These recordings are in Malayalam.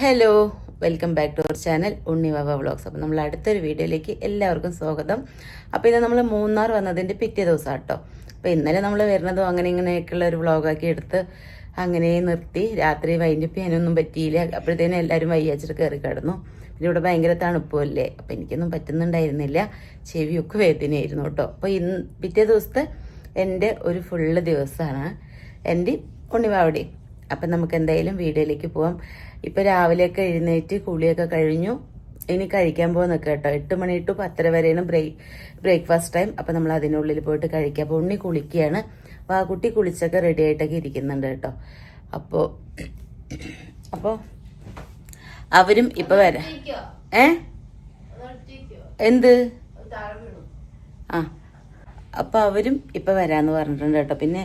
Hello welcome back to our channel Unnivava vlogs അപ്പം നമ്മൾ അടുത്തൊരു വീഡിയോയിലേക്ക് എല്ലാവർക്കും സ്വാഗതം. അപ്പോൾ ഇത് നമ്മൾ മൂന്നാർ വന്നതിന്റെ പിറ്റേ ദിവസം കേട്ടോ അപ്പോൾ ഇന്നലെ നമ്മൾ വരുന്നതും അങ്ങനെ ഇങ്ങനെയൊക്കെയുള്ള ഒരു വ്ളോഗാക്കി എടുത്ത് അങ്ങനെ നിർത്തി. രാത്രി വൈകിട്ട് ചെയ്യാനൊന്നും പറ്റിയില്ല. അപ്പോഴത്തേനും എല്ലാവരും വയ്യാച്ചിട്ട് കയറി കിടന്നു. പിന്നെ ഇവിടെ ഭയങ്കര തണുപ്പല്ലേ അപ്പോൾ എനിക്കൊന്നും പറ്റുന്നുണ്ടായിരുന്നില്ല. ചെവിയൊക്കെ വേദനയായിരുന്നു കേട്ടോ. അപ്പോൾ ഇന്ന് പിറ്റേ ദിവസത്തെ എന്റെ ഒരു ഫുള്ള് ദിവസമാണ്. എന്റെ ഉണ്ണിവാവടി അപ്പം നമുക്ക് എന്തായാലും വീഡിയോയിലേക്ക് പോവാം. ഇപ്പം രാവിലെയൊക്കെ എഴുന്നേറ്റ് കുളിയൊക്കെ കഴിഞ്ഞു. ഇനി കഴിക്കാൻ പോകാൻ നിൽക്കുക കേട്ടോ. എട്ട് മണി ടു പത്തര വരെയാണ് ബ്രേക്ക് ബ്രേക്ക്ഫാസ്റ്റ് ടൈം. അപ്പോൾ നമ്മൾ അതിനുള്ളിൽ പോയിട്ട് കഴിക്കാം. അപ്പോൾ ഉണ്ണി കുളിക്കുകയാണ്. കുട്ടി കുളിച്ചൊക്കെ റെഡി ആയിട്ടൊക്കെ ഇരിക്കുന്നുണ്ട് കേട്ടോ. അപ്പോൾ അപ്പോൾ അവരും ഇപ്പോൾ വരാം ഏ? എന്ത്? ആ. അപ്പോൾ അവരും ഇപ്പോൾ വരാന്ന് പറഞ്ഞിട്ടുണ്ട് കേട്ടോ. പിന്നെ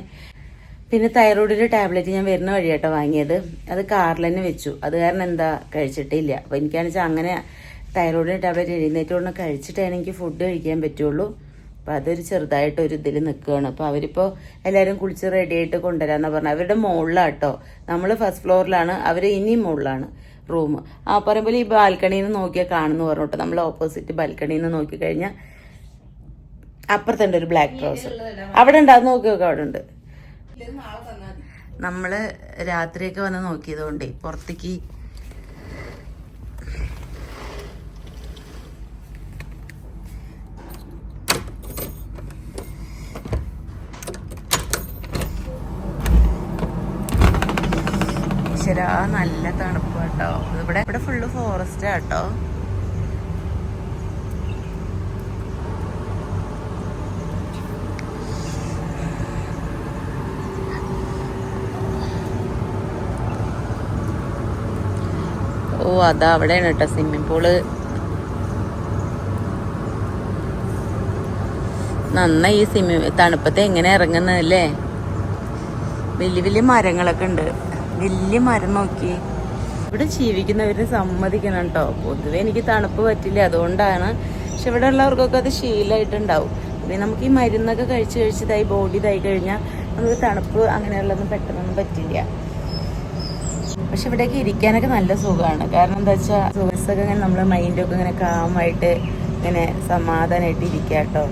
പിന്നെ തൈറോയിഡിന്റെ ടാബ്ലറ്റ് ഞാൻ വരുന്ന വഴി കേട്ടോ വാങ്ങിയത്. അത് കാറിൽ തന്നെ വെച്ചു. അത് കാരണം എന്താ കഴിച്ചിട്ടില്ല. അപ്പോൾ എനിക്കാണെന്ന് വെച്ചാൽ അങ്ങനെ തൈറോയിഡിന്റെ ടാബ്ലറ്റ് എഴുന്നേറ്റ് കഴിച്ചിട്ടാണ് കഴിച്ചിട്ടേ എനിക്ക് ഫുഡ് കഴിക്കാൻ പറ്റുള്ളൂ. അപ്പോൾ അതൊരു ചെറുതായിട്ട് ഒരു ഇതിൽ നിൽക്കുകയാണ് അപ്പോൾ അവരിപ്പോൾ എല്ലാവരും കുളിച്ച് റെഡിയായിട്ട് കൊണ്ടുവരാമെന്നാണ് പറഞ്ഞത്. അവരുടെ മുകളിലാണ് കേട്ടോ നമ്മൾ ഫസ്റ്റ് ഫ്ലോറിലാണ് അവർ ഇനിയും മുകളിലാണ് റൂം ആ പറയുമ്പോൾ ഈ ബാൽക്കണിയിൽ നിന്ന് നോക്കിയാൽ കാണുന്നു പറഞ്ഞു കേട്ടോ നമ്മൾ ഓപ്പോസിറ്റ് ബാൽക്കണിയിൽ നിന്ന് നോക്കിക്കഴിഞ്ഞാൽ അപ്പുറത്തുണ്ട് ഒരു ബ്ലാക്ക് റോസ് അവിടെ ഉണ്ട് അത് നോക്കി നോക്കാം അവിടെ ഉണ്ട് നമ്മൾ രാത്രിയൊക്കെ വന്ന് നോക്കിയതുകൊണ്ടേ പുറത്തേക്ക് ശരാ നല്ല തണുപ്പ് കേട്ടോ ഇവിടെ ഇവിടെ ഫുള്ള് ഫോറസ്റ്റ് ഓ അതാ അവിടെയാണ് കേട്ടോ സ്വിമ്മിംഗ് പൂൾ നന്നായി ഈ സ്വിമ്മിങ് തണുപ്പത്തെ എങ്ങനെ ഇറങ്ങുന്നതല്ലേ വലിയ വലിയ മരങ്ങളൊക്കെ ഉണ്ട്. വലിയ മരം നോക്കി. ഇവിടെ ജീവിക്കുന്നവരെ സമ്മതിക്കണം കേട്ടോ. പൊതുവെ എനിക്ക് തണുപ്പ് പറ്റില്ല അതുകൊണ്ടാണ്. പക്ഷെ ഇവിടെ ഉള്ളവർക്കൊക്കെ അത് ശീലമായിട്ടുണ്ടാവും പിന്നെ നമുക്ക് ഈ മരുന്നൊക്കെ കഴിച്ച് കഴിച്ചതായി ബോഡി ഇതായി കഴിഞ്ഞാൽ നമുക്ക് തണുപ്പ് അങ്ങനെയുള്ളതൊന്നും പെട്ടെന്നൊന്നും പറ്റില്ല. പക്ഷെ ഇവിടേക്ക് ഇരിക്കാനൊക്കെ നല്ല സുഖമാണ്. കാരണം എന്താ വെച്ചാൽ സുഖസൊക്കെ ഇങ്ങനെ നമ്മളെ മൈൻഡൊക്കെ ഇങ്ങനെ കാമായിട്ട് ഇങ്ങനെ സമാധാനമായിട്ട് ഇരിക്കുക കേട്ടോ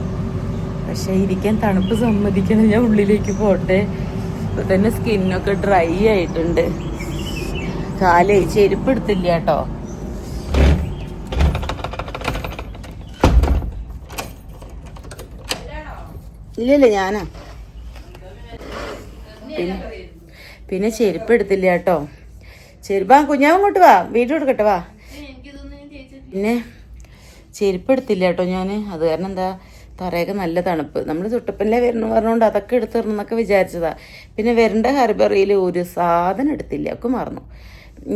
പക്ഷെ ഇരിക്കാൻ തണുപ്പ് സമ്മതിക്കണം. ഞാൻ ഉള്ളിലേക്ക് പോട്ടെ. ഇപ്പൊ തന്നെ സ്കിന്നൊക്കെ ഡ്രൈ ആയിട്ടുണ്ട്. കാലേ ചെരുപ്പ് എടുത്തില്ല കേട്ടോ ഇല്ലല്ല ഞാനാ. പിന്നെ ചെരുപ്പ് എടുത്തില്ല കേട്ടോ ചെരുപ്പ് ആ കുഞ്ഞാവ് ഇങ്ങോട്ട് വാ വീഡിയോ കൊടുക്കട്ടെ വാ. പിന്നെ ചെരുപ്പ് എടുത്തില്ല കേട്ടോ ഞാൻ അത് കാരണം എന്താ തറയൊക്കെ നല്ല തണുപ്പ്. നമ്മൾ ചുട്ടപ്പല്ലേ വരണം പറഞ്ഞുകൊണ്ട് അതൊക്കെ എടുത്തിരണം എന്നൊക്കെ വിചാരിച്ചതാ. പിന്നെ വരേണ്ട ഹർബറിയിൽ ഒരു സാധനം എടുത്തില്ല ഒക്കെ മറന്നു.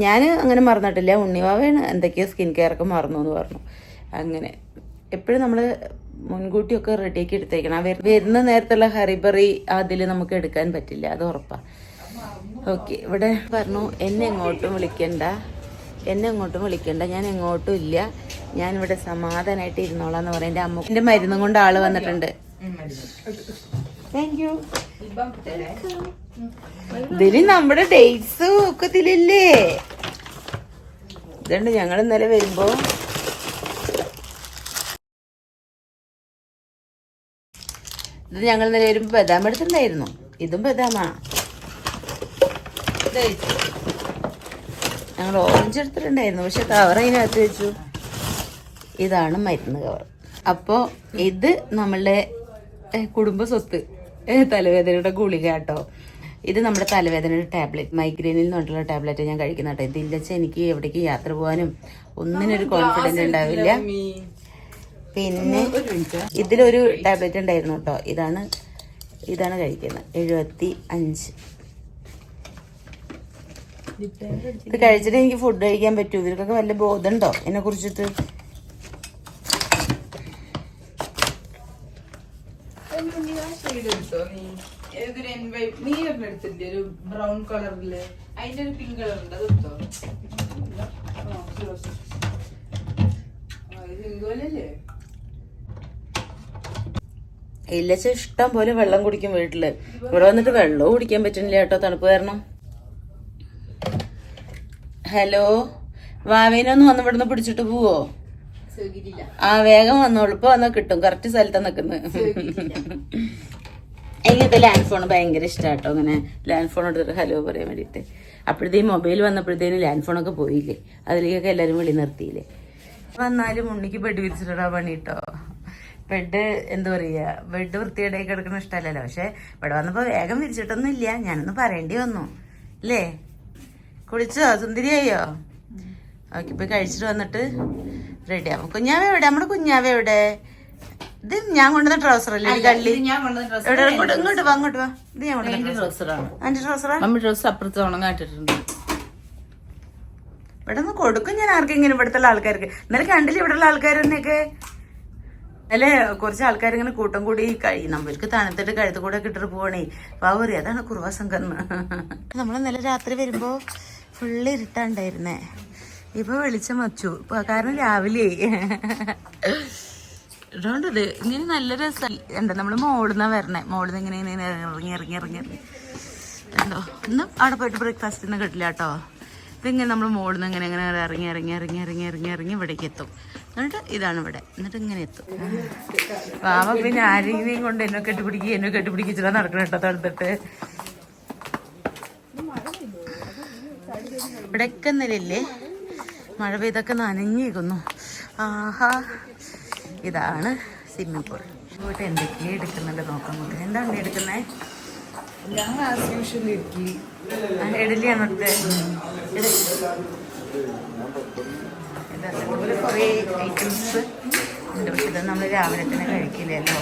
ഞാൻ അങ്ങനെ മറന്നിട്ടില്ല. ഉണ്ണിവാവയാണ് എന്തൊക്കെയോ സ്കിൻ കെയർ ഒക്കെ മറന്നു എന്ന് പറഞ്ഞു. അങ്ങനെ എപ്പോഴും നമ്മൾ മുൻകൂട്ടിയൊക്കെ റെഡിയാക്കി എടുത്തേക്കണം. വരുന്ന നേരത്തുള്ള ഹറിബറി അതിൽ നമുക്ക് എടുക്കാൻ പറ്റില്ല അത് ഉറപ്പാണ് ഓക്കെ ഇവിടെ പറഞ്ഞു എന്നെ എങ്ങോട്ടും വിളിക്കണ്ട. എന്നെ എങ്ങോട്ടും വിളിക്കണ്ട. ഞാൻ എങ്ങോട്ടും ഇല്ല. ഞാൻ ഇവിടെ സമാധാനമായിട്ട് ഇരുന്നോളാം എന്ന് പറയാം അമ്മ എന്റെ മരുന്നും കൊണ്ട് ആൾ വന്നിട്ടുണ്ട്. താങ്ക് ഇതിൽ നമ്മുടെ ഡേറ്റ്സ് ഒക്കത്തില്ലേ ഇതുണ്ട് ഞങ്ങൾ ഇന്നലെ വരുമ്പോ ഇത് ഞങ്ങൾ ഇന്നലെ വരുമ്പോ ബദാം എടുത്തിട്ടുണ്ടായിരുന്നു. ഇതും ബദാമാ. ഞങ്ങൾ ഓറഞ്ച് എടുത്തിട്ടുണ്ടായിരുന്നു. പക്ഷെ കവർ അതിനകത്ത് വെച്ചു. ഇതാണ് മരുന്ന് കവർ അപ്പോൾ ഇത് നമ്മളുടെ കുടുംബ സ്വത്ത് തലവേദനയുടെ ഗുളിക കേട്ടോ. ഇത് നമ്മുടെ തലവേദനയുടെ ടാബ്ലറ്റ് മൈഗ്രെയിനിൽ നിന്നുള്ള ടാബ്ലറ്റ് ഞാൻ കഴിക്കുന്ന കേട്ടോ. ഇതില്ല വെച്ചാൽ എനിക്ക് എവിടേക്ക് യാത്ര പോകാനും ഒന്നിനൊരു കോൺഫിഡൻസ് ഉണ്ടാവില്ല. പിന്നെ ഇതിലൊരു ടാബ്ലറ്റ് ഉണ്ടായിരുന്നു കേട്ടോ. ഇതാണ് ഇതാണ് കഴിക്കുന്നത്. എഴുപത്തി അഞ്ച്. ഇത് കഴിച്ചിട്ട് എനിക്ക് ഫുഡ് കഴിക്കാൻ പറ്റൂ. ഇവർക്കൊക്കെ വല്ല ബോധമുണ്ടോ? എന്നെ കുറിച്ചിട്ട് ബ്രൗൺ കളറിൽ ഒരു പിങ്ക് ഉണ്ട് ഇല്ലച്ച ഇഷ്ടം പോലെ വെള്ളം കുടിക്കും വീട്ടിൽ. ഇവിടെ വന്നിട്ട് വെള്ളവും കുടിക്കാൻ പറ്റുന്നില്ല കേട്ടോ. തണുപ്പ് കാരണം. ഹലോ വാവേനൊന്ന് വന്ന് ഇവിടുന്ന് പിടിച്ചിട്ട് പോവോ? ആ വേഗം വന്നോളൂ. ഇപ്പൊ വന്നാ കിട്ടും. കറക്റ്റ് സ്ഥലത്താ നിക്കുന്നത് എനിക്കത്തെ ലാൻഡ് ഫോൺ ഭയങ്കര ഇഷ്ടാട്ടോ. അങ്ങനെ ലാൻഡ് ഫോൺ എടുത്തിട്ട് ഹലോ പറയാൻ വേണ്ടിയിട്ട് അപ്പോഴത്തേ മൊബൈൽ വന്നപ്പോഴത്തേനും ലാൻഡ് ഫോണൊക്കെ പോയില്ലേ? അതിലേക്കൊക്കെ എല്ലാവരും വിളി നിർത്തിയില്ലേ? വന്നാലും ഉണ്ണിക്ക് ബെഡ് വിരിച്ചിട്ടാ പണി കേട്ടോ ബെഡ് എന്താ പറയുക ബെഡ് വൃത്തിയുടെ കിടക്കുന്ന ഇഷ്ടമല്ലല്ലോ. പക്ഷെ ഇവിടെ വന്നപ്പോ വേഗം വിരിച്ചിട്ടൊന്നും ഇല്ല ഞാനൊന്ന് പറയേണ്ടി വന്നു. അല്ലേ? കുളിച്ചോ? സുന്ദരിയായോ ഓക്കെ ഇപ്പൊ കഴിച്ചിട്ട് വന്നിട്ട് റെഡി ആവും. കുഞ്ഞാവ എവിടെ? നമ്മുടെ കുഞ്ഞാവ എവിടെ? ഇത് ഞാൻ കൊണ്ടുവന്ന ട്രൗസർ അല്ലേ? കള്ളി. എവിടെ? ഇങ്ങോട്ട് ഇങ്ങോട്ട് വാ അങ്ങോട്ട് വാ. ഇത് ഞാൻ കൊണ്ടുവന്ന ട്രൗസറാ മമ്മി ഡ്രസ്സ് അപ്പുറത്ത് ഉണങ്ങാട്ടിട്ടുണ്ട് ഇവിടെ നിന്ന് കൊടുക്കും ഞാൻ ആർക്കെങ്കിലും ഇവിടുത്തെ ആൾക്കാർക്ക്. ഇന്നലെ കണ്ടില്ല ഇവിടെയുള്ള ആൾക്കാർ തന്നെയൊക്കെ? അല്ലെ? കുറച്ച് ആൾക്കാർ ഇങ്ങനെ കൂട്ടം കൂടി കഴിയും നമ്മൾക്ക് തണുത്തിട്ട് കഴുത്ത് കൂടെ കിട്ടിട്ട് പോകണേ പാവറി അതാണ് കുറവാസം സംഘം. നമ്മൾ ഇന്നലെ രാത്രി വരുമ്പോ ഫുള്ള് ഇരുട്ടുണ്ടായിരുന്നേ. ഇപ്പൊ വെളിച്ചം വച്ചു. കാരണം രാവിലെ. ഇതുകൊണ്ടത് ഇങ്ങനെ നല്ല രസം. എന്താ നമ്മൾ മോളിന്നാ വരണേ. മോളിന്ന് ഇങ്ങനെ ഇങ്ങനെ ഇറങ്ങി ഇറങ്ങി ഇറങ്ങി ഇറങ്ങി. ഉണ്ടോ ഇന്ന് അവിടെ പോയിട്ട് ബ്രേക്ക്ഫാസ്റ്റ് ഒന്നും കിട്ടില്ല കേട്ടോ. ഇതിങ്ങനെ നമ്മൾ മോളിന്ന് ഇങ്ങനെ ഇങ്ങനെ ഇറങ്ങി ഇറങ്ങി ഇറങ്ങി ഇറങ്ങി ഇറങ്ങി ഇറങ്ങി ഇവിടേക്ക് എത്തും. എന്നിട്ട് ഇതാണ് ഇവിടെ. എന്നിട്ട് ഇങ്ങനെ എത്തും. വാവ പിന്നെ ആരെങ്കിലും കൊണ്ട് എന്നെ കെട്ടിപ്പിടിക്കുക എന്നെ കെട്ടിപ്പിടിക്കാൻ നടക്കണം കേട്ടോ തടുത്തിട്ട് ഇവിടെയൊക്കെ നിലയില്ലേ? മഴ പെയ്തൊക്കെ നനഞ്ഞിരിക്കുന്നു. ആഹാ. ഇതാണ് സ്വിമ്മിംഗ് പൂൾ പോയിട്ട് എന്തൊക്കെയാ എടുക്കുന്നുണ്ട് നോക്കാൻ നോക്കാം എന്താണ് എടുക്കുന്നത് ഞങ്ങൾ ആസ് യൂഷ്വൽ ഇരിക്കി ഇഡലിയാണ് അതുപോലെ കുറേ ഐറ്റംസ് ഉണ്ട്. പക്ഷെ ഇത് നമ്മൾ രാവിലെ തന്നെ കഴിക്കില്ലല്ലോ.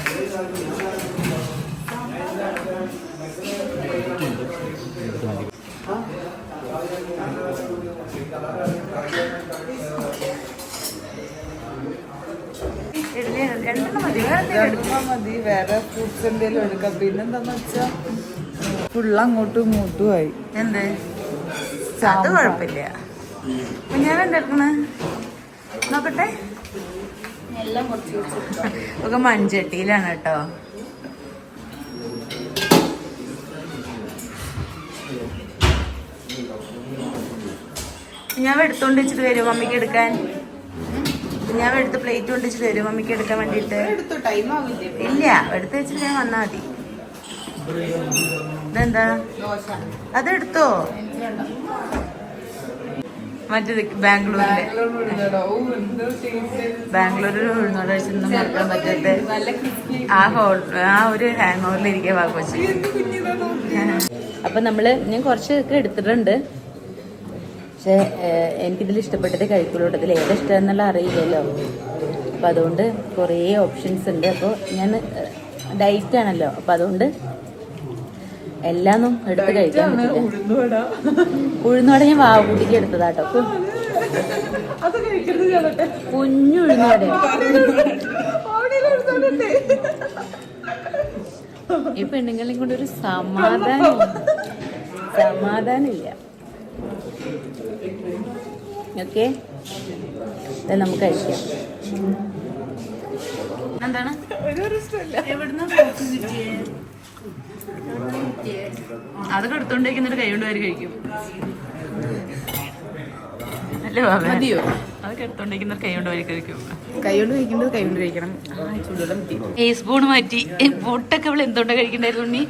ഇഡലി രണ്ടെണ്ണം മതി വേറെ ഫ്രൂട്ട്സ് എന്തെങ്കിലും എടുക്കാം. പിന്നെന്താന്ന് വെച്ചാ ഫുള്ള് അങ്ങോട്ടും ഇങ്ങോട്ടും ആയി. എന്ത്? അത് കുഴപ്പമില്ല. ഞാൻ എന്തെടുക്കണ നോക്കട്ടെ. ഒക്കെ മൺചട്ടിയിലാണ് കേട്ടോ. ഞാൻ എടുത്തോണ്ട് വെച്ചിട്ട് വരും മമ്മിക്ക് എടുക്കാൻ? ഞാൻ എടുത്ത് പ്ലേറ്റ് കൊണ്ട് വെച്ചിട്ട് വരും മമ്മിക്ക് എടുക്കാൻ വേണ്ടിട്ട് ഇല്ല എടുത്ത് വെച്ചിട്ട് ഞാൻ വന്നാ മതി. ഇതെന്താ? അതെടുത്തോ? മറ്റേത് ബാംഗ്ലൂരിലെ ബാംഗ്ലൂരിൽ ഉഴുന്നോട് വെച്ചൊന്നും മറക്കാൻ പറ്റാത്ത ആ ഹോൾ ആ ഒരു ഹാങ് ഓവറിൽ ഇരിക്കുക വാക്കോച്ചി അപ്പൊ നമ്മൾ ഞാൻ കുറച്ചൊക്കെ എടുത്തിട്ടുണ്ട്. പക്ഷെ എനിക്കിതിൽ ഇഷ്ടപ്പെട്ടത് കഴിക്കുള്ളൂ ഇതിൽ ഏതാ ഇഷ്ടം എന്നുള്ള അറിയില്ലല്ലോ. അപ്പം അതുകൊണ്ട് കുറേ ഓപ്ഷൻസ് ഉണ്ട്. അപ്പോൾ ഞാൻ ഡയറ്റ് ആണല്ലോ. അപ്പം അതുകൊണ്ട് എല്ലാന്നും എടുത്ത് കഴിക്കാൻ പറ്റില്ല. ഉഴുന്നുവട ഉഴുന്നോടെ ഞാൻ വാവ് കൂട്ടിക്ക് എടുത്തതാട്ടോ. കു- അത് കഴിക്കരുത് ചേട്ടട്ടെ കുഞ്ഞു ഉഴുന്നോടെ ഈ പെണ്ണുങ്ങളെയും കൊണ്ട് ഒരു സമാധാനം സമാധാനമില്ല. ഓക്കെ നമുക്ക് കഴിക്കാം എന്താണ്? അതൊക്കെ എടുത്തോണ്ടിരിക്കുന്നിട്ട് കൈ കൊണ്ട് വാരി കഴിക്കും. അല്ലേ? മതിയോ? അതൊക്കെ എടുത്തോണ്ടിരിക്കുന്ന കൈ കൊണ്ട് വാരി കഴിക്കും. കൈ കൊണ്ട് കഴിക്കേണ്ടത് കൈ കൊണ്ട് കഴിക്കണം ചൂടുവെള്ളം ഈ സ്പൂൺ മാറ്റി. പൊട്ടൊക്കെ അവൾ എന്തുകൊണ്ടാണ് കഴിക്കണ്ടായിരുന്നു ഉണ്ണി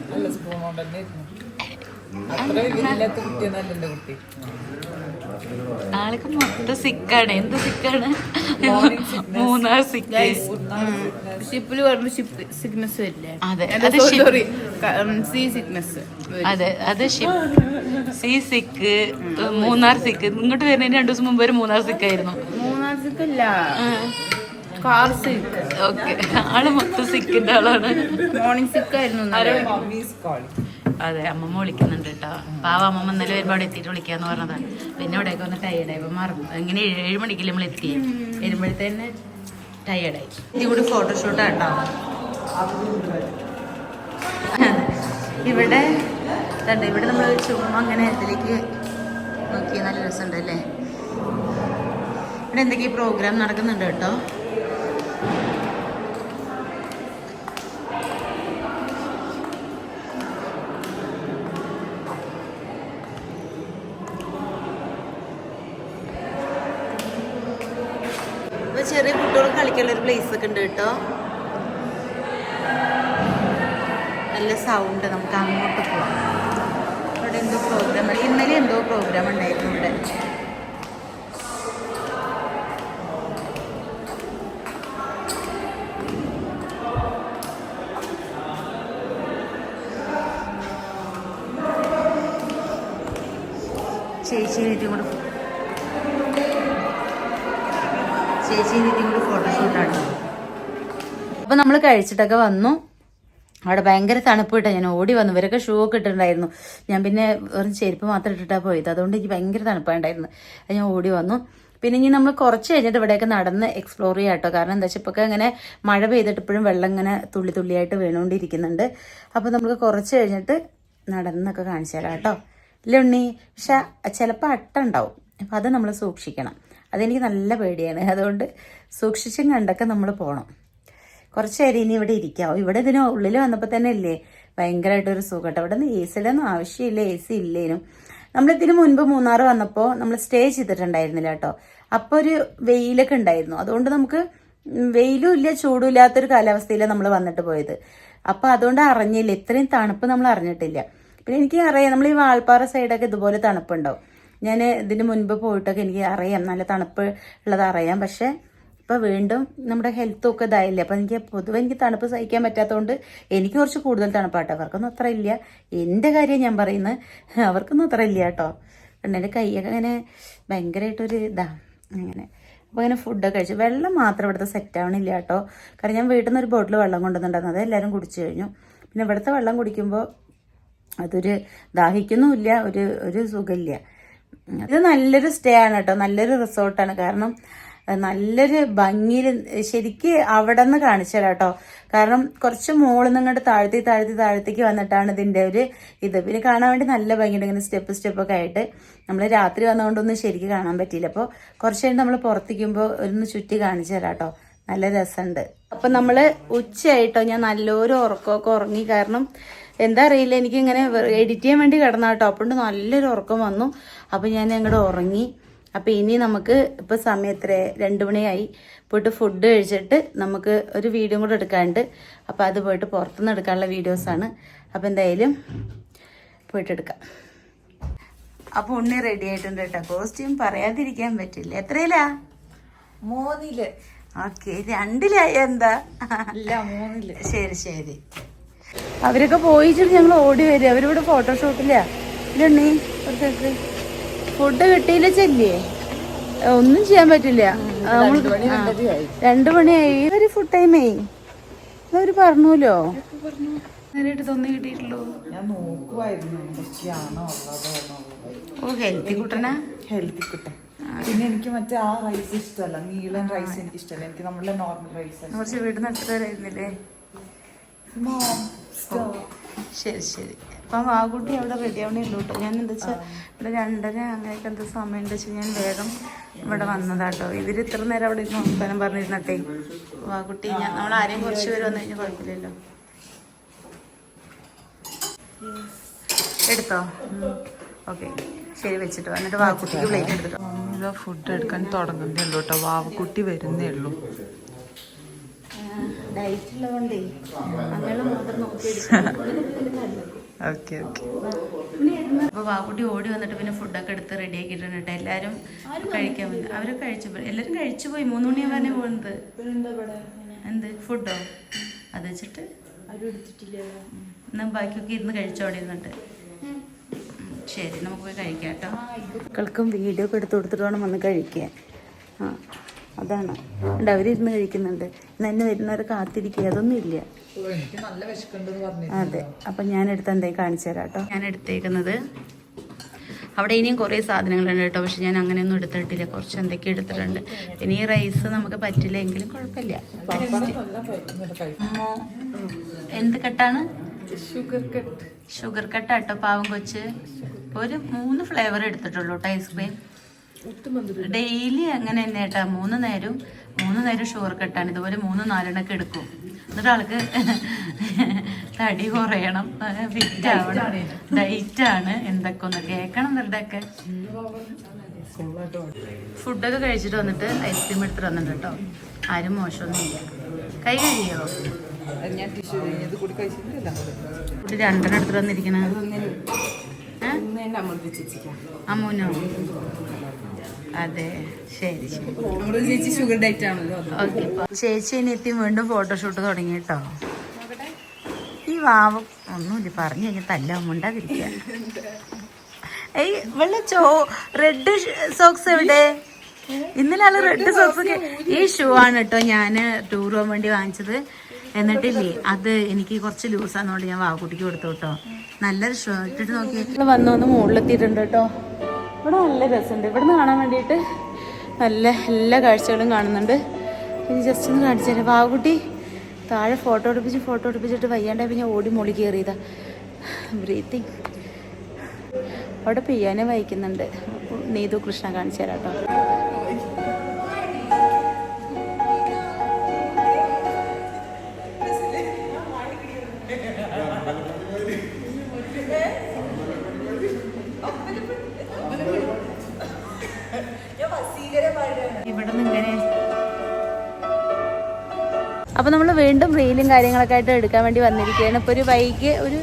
ആൾക്ക് മൊത്തം സിക്കാണ് എന്ത് സിക്കാണ് മൂന്നാർ സിക്ക് ഷിപ്പിൽ പറഞ്ഞു ഷിപ്പ് സിക്നസ് വരില്ലേ? അതെ അത് സോറി സീ സിക്നസ് അതെ അത് ഷിപ്പ് സീ സിക്ക് മൂന്നാർ സിക്ക് ഇങ്ങോട്ട് വരുന്നതിന് രണ്ടു ദിവസം മുമ്പ് ഒരു മൂന്നാർ സിക്കായിരുന്നു മൂന്നാർ സിക്കല്ല കാർ സിക്ക് ഓക്കെ ആൾ മൊത്തം സിക്കിന്റെ ആളാണ്. മോർണിംഗ് സിക്കായിരുന്നു അതെ അമ്മമ്മ വിളിക്കുന്നുണ്ട് കേട്ടോ. പാവ അമ്മമ്മ ഇന്നലെ ഒരുപാട് എത്തിയിട്ട് വിളിക്കാന്ന് പറഞ്ഞതാണ് പിന്നെ ഇവിടേക്ക് വന്ന് ടയേർഡായി ഇപ്പൊ മറന്നു. ഇങ്ങനെ ഏഴ് മണിക്ക് നമ്മൾ എത്തി വരുമ്പോഴത്തേന് ടയേർഡായി ഇത് കൂടി ഫോട്ടോഷൂട്ട് കേട്ടോ. ഇവിടെ ഇവിടെ നമ്മൾ ചുമ്മാ അങ്ങനെ ഇതിലേക്ക് നോക്കി നല്ല രസമുണ്ട് അല്ലേ? ഇവിടെ എന്തൊക്കെയാ പ്രോഗ്രാം നടക്കുന്നുണ്ട് കേട്ടോ. ഒരു പ്ലേസ് ഒക്കെ ഉണ്ട് കേട്ടോ. നല്ല സൗണ്ട് നമുക്ക് അങ്ങോട്ട് പോവാം. ഇവിടെ എന്തോ പ്രോഗ്രാം ഇന്നലെ എന്തോ പ്രോഗ്രാം ഉണ്ടായിരുന്നു ഇവിടെ. അപ്പോൾ നമ്മൾ കഴിച്ചിട്ടൊക്കെ വന്നു. അവിടെ ഭയങ്കര തണുപ്പ് കിട്ടാ. ഞാൻ ഓടി വന്നു. ഇവരൊക്കെ ഷൂ ഒക്കെ ഇട്ടിട്ടുണ്ടായിരുന്നു. ഞാൻ പിന്നെ വെറും ചെരുപ്പ് മാത്രം ഇട്ടിട്ടാണ് പോയത്. അതുകൊണ്ട് എനിക്ക് ഭയങ്കര തണുപ്പായിട്ടുണ്ടായിരുന്നു അത് ഞാൻ ഓടി വന്നു. പിന്നെ ഇനി നമ്മൾ കുറച്ച് കഴിഞ്ഞിട്ട് ഇവിടെയൊക്കെ നടന്ന് എക്സ്പ്ലോർ ചെയ്യാം കേട്ടോ. കാരണം എന്താ വെച്ചാൽ ഇപ്പോൾ ഇങ്ങനെ മഴ പെയ്തിട്ട് ഇപ്പോഴും വെള്ളം ഇങ്ങനെ തുള്ളി തുള്ളിയായിട്ട് വീണുകൊണ്ടിരിക്കുന്നുണ്ട് അപ്പോൾ നമുക്ക് കുറച്ച് കഴിഞ്ഞിട്ട് നടന്നൊക്കെ കാണിച്ചു തരാം കേട്ടോ. ഇല്ല ഉണ്ണി? പക്ഷെ ചിലപ്പോൾ അട്ട ഉണ്ടാവും. അപ്പം അത് നമ്മൾ സൂക്ഷിക്കണം. അതെനിക്ക് നല്ല പേടിയാണ്. അതുകൊണ്ട് സൂക്ഷിച്ചും കണ്ടൊക്കെ നമ്മൾ പോകണം കുറച്ച് നേരം ഇനി ഇവിടെ ഇരിക്കാം. ഇവിടെ ഇതിന് ഉള്ളിൽ വന്നപ്പോൾ തന്നെ ഇല്ലേ? ഭയങ്കരമായിട്ടൊരു സുഖട്ടോ. ഇവിടെ നിന്ന് എ സിയിലൊന്നും ആവശ്യമില്ല എ സി ഇല്ലേനും നമ്മളിതിന് മുൻപ് മൂന്നാർ വന്നപ്പോൾ നമ്മൾ സ്റ്റേ ചെയ്തിട്ടുണ്ടായിരുന്നില്ല കേട്ടോ. അപ്പോൾ ഒരു വെയിലൊക്കെ ഉണ്ടായിരുന്നു. അതുകൊണ്ട് നമുക്ക് വെയിലും ഇല്ല ചൂടും ഇല്ലാത്തൊരു കാലാവസ്ഥയിലാണ് നമ്മൾ വന്നിട്ട് പോയത്. അപ്പോൾ അതുകൊണ്ട് അറിഞ്ഞില്ല. ഇത്രയും തണുപ്പ് നമ്മൾ അറിഞ്ഞിട്ടില്ല. പിന്നെ എനിക്ക് അറിയാം നമ്മൾ ഈ വാൾപ്പാറ സൈഡൊക്കെ ഇതുപോലെ തണുപ്പുണ്ടാവും. ഞാൻ ഇതിന് മുൻപ് പോയിട്ടൊക്കെ എനിക്ക് അറിയാം. നല്ല തണുപ്പ് ഉള്ളത് അറിയാം. പക്ഷേ ഇപ്പൊ വീണ്ടും നമ്മുടെ ഹെൽത്തും ഒക്കെ ഇതായില്ലേ? അപ്പം എനിക്ക് പൊതുവെ എനിക്ക് തണുപ്പ് സഹിക്കാൻ പറ്റാത്തതുകൊണ്ട് എനിക്ക് കുറച്ച് കൂടുതൽ തണുപ്പാട്ടോ. അവർക്കൊന്നും അത്ര ഇല്ല. എന്റെ കാര്യം ഞാൻ പറയുന്നത് അവർക്കൊന്നും അത്ര ഇല്ല കേട്ടോ. എന്റെ കൈയൊക്കെ അങ്ങനെ ഭയങ്കരമായിട്ടൊരു ഇതാ അങ്ങനെ അപ്പോൾ അങ്ങനെ ഫുഡൊക്കെ കഴിച്ചു വെള്ളം മാത്രം ഇവിടുത്തെ സെറ്റ് ആവണില്ല കേട്ടോ. കാരണം ഞാൻ വീട്ടിൽ നിന്ന് ഒരു ബോട്ടിൽ വെള്ളം കൊണ്ടുവന്നിട്ടുണ്ടായിരുന്നു. അത് എല്ലാവരും കുടിച്ചു കഴിഞ്ഞു. പിന്നെ ഇവിടുത്തെ വെള്ളം കുടിക്കുമ്പോൾ അതൊരു ദാഹിക്കുന്നുമില്ല ഒരു ഒരു സുഖമില്ല. ഇത് നല്ലൊരു സ്റ്റേ ആണ് കേട്ടോ. നല്ലൊരു റിസോർട്ടാണ് കാരണം നല്ലൊരു ഭംഗിയിൽ ശരിക്ക് അവിടെ നിന്ന് കാണിച്ചു തരാം കേട്ടോ കാരണം കുറച്ച് മുകളിൽ നിന്ന് ഇങ്ങോട്ട് താഴ്ത്തി താഴ്ത്തി താഴ്ത്തേക്ക് വന്നിട്ടാണ് ഇതിന്റെ ഒരു ഇത്. പിന്നെ കാണാൻ വേണ്ടി നല്ല ഭംഗിയുണ്ട് ഇങ്ങനെ സ്റ്റെപ്പ് സ്റ്റെപ്പൊക്കെ ആയിട്ട്. നമ്മൾ രാത്രി വന്നുകൊണ്ടൊന്നും ശരിക്ക് കാണാൻ പറ്റിയില്ല. അപ്പോൾ കുറച്ച് കഴിഞ്ഞ് നമ്മൾ പുറത്തേക്കുമ്പോൾ ഒന്ന് ചുറ്റി കാണിച്ചു തരാം കേട്ടോ നല്ല രസമുണ്ട് അപ്പൊ നമ്മൾ ഉച്ചയായിട്ടോ ഞാൻ നല്ലൊരു ഉറക്കമൊക്കെ ഉറങ്ങി. കാരണം എന്താ അറിയില്ല എനിക്കിങ്ങനെ എഡിറ്റ് ചെയ്യാൻ വേണ്ടി കിടന്നാട്ടോ അപ്പോണ്ട് നല്ലൊരു ഉറക്കം വന്നു. അപ്പൊ ഞാൻ അങ്ങോട്ട് ഉറങ്ങി. അപ്പൊ ഇനി നമുക്ക് ഇപ്പോൾ സമയം എത്ര രണ്ട് മണിയായി. പോയിട്ട് ഫുഡ് കഴിച്ചിട്ട് നമുക്ക് ഒരു വീഡിയോ കൂടെ എടുക്കാനുണ്ട്. അപ്പോൾ അത് പോയിട്ട് പുറത്തുനിന്ന് എടുക്കാനുള്ള വീഡിയോസാണ് അപ്പോൾ എന്തായാലും പോയിട്ട് എടുക്കാം. അപ്പോൾ ഉണ്ണി റെഡി ആയിട്ടുണ്ട് കേട്ടോ കോസ്റ്റ്യൂം പറയാതിരിക്കാൻ പറ്റില്ല. എത്രയിലാ? മൂന്നിൽ. ഓക്കെ രണ്ടിലായ എന്താ? അല്ല മൂന്നിൽ. ശരി ശരി. അവരൊക്കെ പോയിച്ചിട്ട് ഞങ്ങൾ ഓടി വരിക അവരിവിടെ ഫോട്ടോഷൂട്ടില്ല ഇല്ലണ്ണി കുറച്ചൊക്കെ ഫുഡ് കിട്ടിയില്ല ചെല്ലിയേ. ഒന്നും ചെയ്യാൻ പറ്റില്ല. രണ്ടു മണിയായി ഒരു ഫുഡ് ടൈമേ അവർ പറഞ്ഞല്ലോ. നേരിട്ട് തൊന്നി കിട്ടിയിട്ടുള്ളൂ. ഞാൻ നോക്കുമായിരുന്നു ഓ ഹെൽത്തി കുട്ടനാ? ഹെൽത്തി കിട്ടും പിന്നെ എനിക്ക് മറ്റേ ആ റൈസ് ഇഷ്ടമല്ല. നീളൻ റൈസ് എനിക്ക് ഇഷ്ടമല്ല എനിക്ക് നമ്മുടെ നോർമൽ റൈസ് കുറച്ച് നിന്ന് അടുത്ത് വരായിരുന്നില്ലേ ശരി ശരി. അപ്പം ആ കുട്ടി അവിടെ റെഡി ആവണേ ഉള്ളൂ കേട്ടോ. ഞാൻ എന്താ വെച്ചാൽ ഇവിടെ രണ്ടര അങ്ങനെയൊക്കെ എന്താ സമയം എന്താ വെച്ചാൽ ഞാൻ വേഗം ഇവിടെ വന്നതാട്ടോ. ഇവർ ഇത്ര നേരം അവിടെ ഇരുന്ന് സംസ്ഥാനം പറഞ്ഞിരുന്നട്ടെ. ആ കുട്ടി ഞാൻ നമ്മൾ ആരെയും കുറച്ച് പേര് വന്നു കഴിഞ്ഞാൽ കുഴപ്പമില്ലല്ലോ. എടുത്തോ? ഓക്കെ. ശരി വെച്ചിട്ടോ എന്നിട്ട് വാക്കുട്ടിക്ക് പ്ലേറ്റ് എടുത്തിട്ടോ ഫുഡ് എടുക്കാൻ തുടങ്ങുന്നേ ഉള്ളൂ കേട്ടോ. വാവക്കുട്ടി വരുന്നേ ഉള്ളൂ. ഡയറ്റ് ഉള്ളതുകൊണ്ടേ അങ്ങനെ മാത്രം നോക്കിയെടുക്കാം ഓക്കെ ഓക്കെ. അപ്പൊ വാക്കുട്ടി ഓടി വന്നിട്ട് പിന്നെ ഫുഡൊക്കെ എടുത്ത് റെഡി ആക്കിയിട്ടുണ്ട് കേട്ടോ. എല്ലാരും കഴിക്കാൻ വന്നു അവരൊക്കെ കഴിച്ചു പോയി. എല്ലാരും കഴിച്ചു പോയി. മൂന്ന് മണിയാ പറഞ്ഞ പോകുന്നത്. എന്ത്? ഫുഡോ അത് വെച്ചിട്ട്? എന്നാ ബാക്കിയൊക്കെ ഇരുന്ന് കഴിച്ചോടെ ഇരുന്നിട്ട്? ശരി നമുക്ക് പോയി കഴിക്കാം കേട്ടോ. മക്കൾക്കും വീഡിയോ ഒക്കെ എടുത്ത് കൊടുത്തിട്ട് വേണം വന്ന് കഴിക്കാൻ. ആ. അതാണ്. ഉണ്ട് അവരിരുന്ന് കഴിക്കുന്നുണ്ട്. ഇന്ന് എന്നെ വരുന്നവരെ കാത്തിരിക്കുക. അതൊന്നും ഇല്ല. അതെ. അപ്പം ഞാൻ എടുത്ത് എന്തേ കാണിച്ചു തരാം കേട്ടോ. ഞാൻ എടുത്തേക്കുന്നത് അവിടെ ഇനിയും കുറേ സാധനങ്ങളുണ്ട് കേട്ടോ. പക്ഷെ ഞാൻ അങ്ങനെയൊന്നും എടുത്തിട്ടില്ല. കുറച്ച് എന്തൊക്കെ എടുത്തിട്ടുണ്ട്. ഇനി ഈ റൈസ് നമുക്ക് പറ്റില്ല. എങ്കിലും കുഴപ്പമില്ല. എന്ത് കട്ടാണ്? ഷുഗർ കട്ട് ഷുഗർ കട്ടാട്ടോ പാവം കൊച്ച്. ഒരു മൂന്ന് ഫ്ലേവർ എടുത്തിട്ടുള്ളൂ കേട്ടോ ഐസ്ക്രീം. ഡെയിലി അങ്ങനെ തന്നെ കേട്ടാ മൂന്ന് നേരം മൂന്ന് നേരം ഷുഗർ കെട്ടാൻ ഇതുപോലെ മൂന്ന് നാലെണ്ണൊക്കെ എടുക്കും. എന്നിട്ട് ആൾക്ക് തടി കുറയണം ഫിറ്റ് ആവണം. ഡയറ്റ് ആണ് എന്തൊക്കെ ഒന്ന് കേൾക്കണം ഇവരുടെയൊക്കെ ഫുഡൊക്കെ കഴിച്ചിട്ട് വന്നിട്ട് ഐസ്ക്രീം എടുത്തിട്ട് വന്നിട്ട് കേട്ടോ. ആരും മോശമൊന്നുമില്ല. കൈ കഴിയോ രണ്ടെണ്ണം എടുത്തിട്ട് വന്നിരിക്കണ അമ്മൂനോ അതെ ശരി ചേച്ചി ഷുഗർ ഡയറ്റ് ആണല്ലോ ഓക്കെ. ചേച്ചി ഇനിയെത്തി വീണ്ടും ഫോട്ടോഷൂട്ട് തുടങ്ങി കേട്ടോ. ഈ വാവ ഒന്നുമില്ല പറഞ്ഞു കഴിഞ്ഞാൽ തല്ല തല്ലാമുണ്ടാതിരിക്കുക ഏയ് വെള്ള ചോ റെഡ് സോക്സ് എവിടെ? ഇന്നലെ ആൾ റെഡ് സോക്സ് ഒക്കെ ഈ ഷൂ ആണ് കേട്ടോ ഞാൻ ടൂർ പോകാൻ വേണ്ടി വാങ്ങിച്ചത്. എന്നിട്ടില്ലേ അത് എനിക്ക് കുറച്ച് ലൂസ് ആണെന്നുകൊണ്ട് ഞാൻ വാവക്കുട്ടിക്ക് കൊടുത്തു കേട്ടോ. നല്ലൊരു ഷൂ ഇട്ടിട്ട് നോക്കി വന്ന് വന്ന് മുകളിലെത്തിയിട്ടുണ്ട് കേട്ടോ. ഇവിടെ നല്ല രസമുണ്ട്. ഇവിടെ നിന്ന് കാണാൻ വേണ്ടിയിട്ട് നല്ല എല്ലാ കാഴ്ചകളും കാണുന്നുണ്ട്. പിന്നെ ജസ്റ്റ് ഒന്ന് കാണിച്ചു തരാം. വാവുകുട്ടി താഴെ ഫോട്ടോ എടുപ്പിച്ച് ഫോട്ടോ എടുപ്പിച്ചിട്ട് വയ്യാണ്ട് പിന്നെ ഓടി മുളി കയറിയതാ. ബ്രീത്തിങ് അവിടെ പിയാനെ വായിക്കുന്നുണ്ട് നീതു കൃഷ്ണ കാണിച്ചു തരാം കേട്ടോ. അപ്പൊ നമ്മൾ വീണ്ടും റീലും കാര്യങ്ങളൊക്കെ ആയിട്ട് എടുക്കാൻ വേണ്ടി വന്നിരിക്കുകയാണ്. ഇപ്പൊ ഒരു വൈകി ഒരു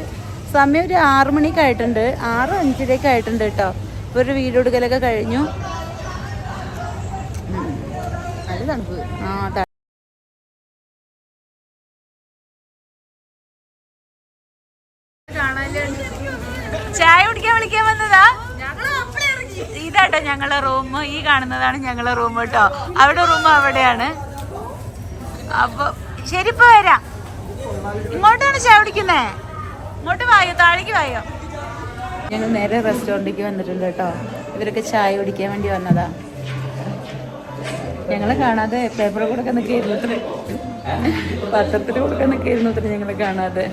സമയം ഒരു ആറു മണിക്ക് ആയിട്ടുണ്ട്. ആറ് അഞ്ചരയൊക്കെ ആയിട്ടുണ്ട് കേട്ടോ. ഇപ്പൊ ഒരു വീഡിയോ എടുക്കലൊക്കെ കഴിഞ്ഞു. നല്ല തണുപ്പ്. ആ ചായ കുടിക്കാൻ വിളിക്കാൻ വന്നതാ? ഇതാട്ടോ ഞങ്ങളെ റൂം ഈ കാണുന്നതാണ് ഞങ്ങളെ റൂം കേട്ടോ. അവിടെ റൂം അവിടെയാണ്. അപ്പൊ ശരി ഇപ്പൊ വരാം. ഇങ്ങോട്ടാണ് ചായ കുടിക്കുന്നേ? ഇങ്ങോട്ട് വായോ താഴേക്ക് വായോ. ഞങ്ങൾ നേരെ റെസ്റ്റോറന്റിലേക്ക് വന്നിട്ടുണ്ട് കേട്ടോ. ഇവരൊക്കെ ചായ കുടിക്കാൻ വേണ്ടി വന്നതാ. ഞങ്ങളെ കാണാതെ പേപ്പർ കൊടുക്കാൻ നിൽക്കായിരുന്നു പത്രത്തിൽ കൊടുക്കാൻ നിൽക്കായിരുന്നു അത്ര ഞങ്ങളെ കാണാതെ.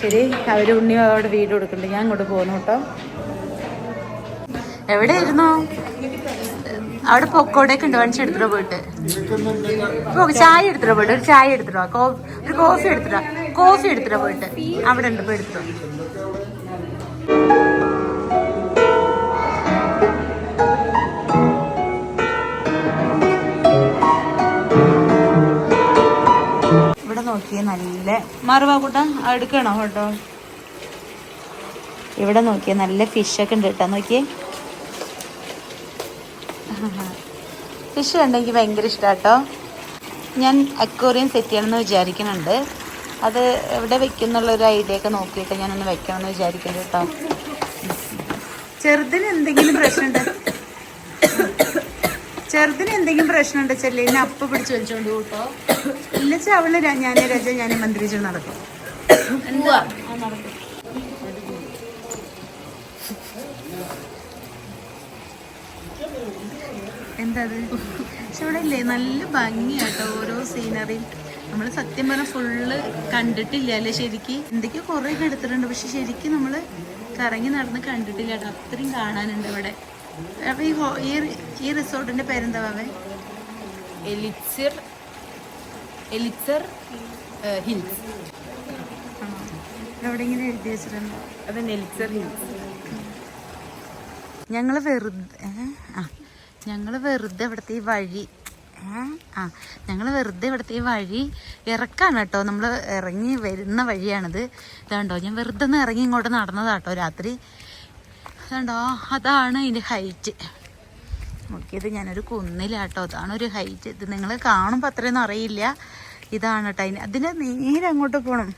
ശരി അവർ ഉണ്ണി അവിടെ വീട് കൊടുക്കുന്നുണ്ട്. ഞാൻ അങ്ങോട്ട് പോകുന്നു കേട്ടോ. എവിടെ ഇരുന്നു അവിടെ പൊക്കോടൊക്കെ ഉണ്ട്. വണിച്ച് എടുത്തിട്ട് പോയിട്ട്. ചായ എടുത്തിട്ട് പോയിട്ട്. ഒരു ചായ എടുത്തിട്ട്. ഒരു കോഫി എടുത്തിട്ട്. കോഫി എടുത്തിട്ട് പോയിട്ട്. അവിടെ ഉണ്ട് പോയി എടുത്തു. ഇവിടെ നോക്കിയേ നല്ല മറുവാക്കൂട്ട എടുക്കണോ കേട്ടോ ഇവിടെ നോക്കിയേ നല്ല ഫിഷ് ഒക്കെ ഉണ്ട് കേട്ടോ. നോക്കിയേ. ഫിഷ് കണ്ടെങ്കിൽ ഭയങ്കര ഇഷ്ടാട്ടോ. ഞാൻ അക്വേറിയം സെറ്റ് ചെയ്യണമെന്ന് വിചാരിക്കുന്നുണ്ട്. അത് എവിടെ വെക്കുന്നുള്ളൊരു ഐഡിയ ഒക്കെ നോക്കിയിട്ട് ഞാനൊന്ന് വെക്കണമെന്ന് വിചാരിക്കുന്നു കേട്ടോ. ചെറുതിന് എന്തെങ്കിലും പ്രശ്നമുണ്ട്? ചെറുതിന് എന്തെങ്കിലും പ്രശ്നമുണ്ട് ചെല്ലിനെ അപ്പ പിടിച്ച് വലിച്ചോണ്ട് കൂട്ടോ. എന്നുവെച്ചാൽ അവൾ ഞാനേ ഞാൻ രജ ഞാൻ മന്ത്രിച്ചു നടക്കും. അത് പക്ഷെ ഇവിടെ ഇല്ലേ നല്ല ഭംഗിയാട്ടോ ഓരോ സീനറി നമ്മൾ സത്യം പറഞ്ഞാൽ ഫുള്ള് കണ്ടിട്ടില്ല അല്ലേ ശരിക്ക്? എന്തൊക്കെയോ കുറേ ഒക്കെ എടുത്തിട്ടുണ്ട്. പക്ഷെ ശരിക്കും നമ്മൾ കറങ്ങി നടന്ന് കണ്ടിട്ടില്ല കേട്ടോ. അത്രയും കാണാനുണ്ട് ഇവിടെ. അപ്പൊ ഈ ഈ പേരെന്താ എലിച്ചർ എലിക്സർ എലിക്സർ ഹിൽസ്. അവിടെ ഇവിടെ ഇങ്ങനെ എഴുതി വെച്ചിട്ടുണ്ടോ? അതന്നെ എലിക്സർ ഹിൽസ്. ഞങ്ങൾ വെറുതെ ആ. ഞങ്ങൾ വെറുതെ ഇവിടുത്തെ ഈ വഴി ആ ഞങ്ങൾ വെറുതെ ഇവിടുത്തെ ഈ വഴി ഇറക്കാണ് കേട്ടോ. നമ്മൾ ഇറങ്ങി വരുന്ന വഴിയാണിത്. ഇതാണ്ടോ ഞാൻ വെറുതെ ഒന്ന് ഇറങ്ങി ഇങ്ങോട്ട് നടന്നതാട്ടോ രാത്രി. ഇതാണ്ടോ അതാണ് ഇതിന്റെ ഹൈറ്റ്. നോക്കിയത് ഞാനൊരു കുന്നിലാട്ടോ അതാണ് ഒരു ഹൈറ്റ്. ഇത് നിങ്ങൾ കാണുമ്പോൾ അത്രയൊന്നും അറിയില്ല. ഇതാണ് കേട്ടോ അതിന് അതിന് നേരെ അങ്ങോട്ട് പോകണം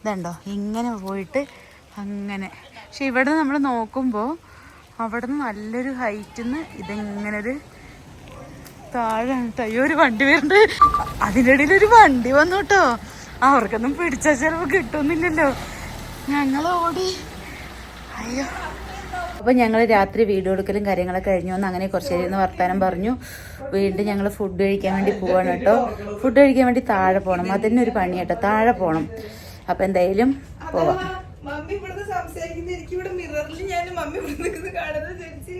ഇതുണ്ടോ ഇങ്ങനെ പോയിട്ട് അങ്ങനെ പക്ഷെ ഇവിടെ നമ്മൾ നോക്കുമ്പോൾ അവിടെ നിന്ന് നല്ലൊരു ഹൈറ്റിൽ നിന്ന് ഇതെങ്ങനൊരു ഒരു താഴെ അയ്യോ ഒരു വണ്ടി വരുന്നുണ്ട് അതിന്റെ ഇടയിൽ ഒരു വണ്ടി വന്നു കേട്ടോ അവർക്കൊന്നും പിടിച്ചാൽ ചിലപ്പോൾ കിട്ടുന്നില്ലല്ലോ. ഞങ്ങൾ ഓടി. അയ്യോ. അപ്പോൾ ഞങ്ങൾ രാത്രി വീട് കൊടുക്കലും കാര്യങ്ങളൊക്കെ കഴിഞ്ഞു. വന്ന് അങ്ങനെ കുറച്ച് നേരം വർത്തമാനം പറഞ്ഞു. വീണ്ടും ഞങ്ങൾ ഫുഡ് കഴിക്കാൻ വേണ്ടി പോവാണ് കേട്ടോ. ഫുഡ് കഴിക്കാൻ വേണ്ടി താഴെ പോകണം അതിനൊരു പണി കേട്ടോ താഴെ പോകണം അപ്പോൾ എന്തായാലും പോവാം. മമ്മി ഇവിടുന്ന് സംസാരിക്കുന്ന എനിക്ക് ഇവിടെ മിററിൽ ഞാൻ മമ്മി ഇവിടെ നിൽക്കുന്നത് കാണുന്നത് ചേച്ചി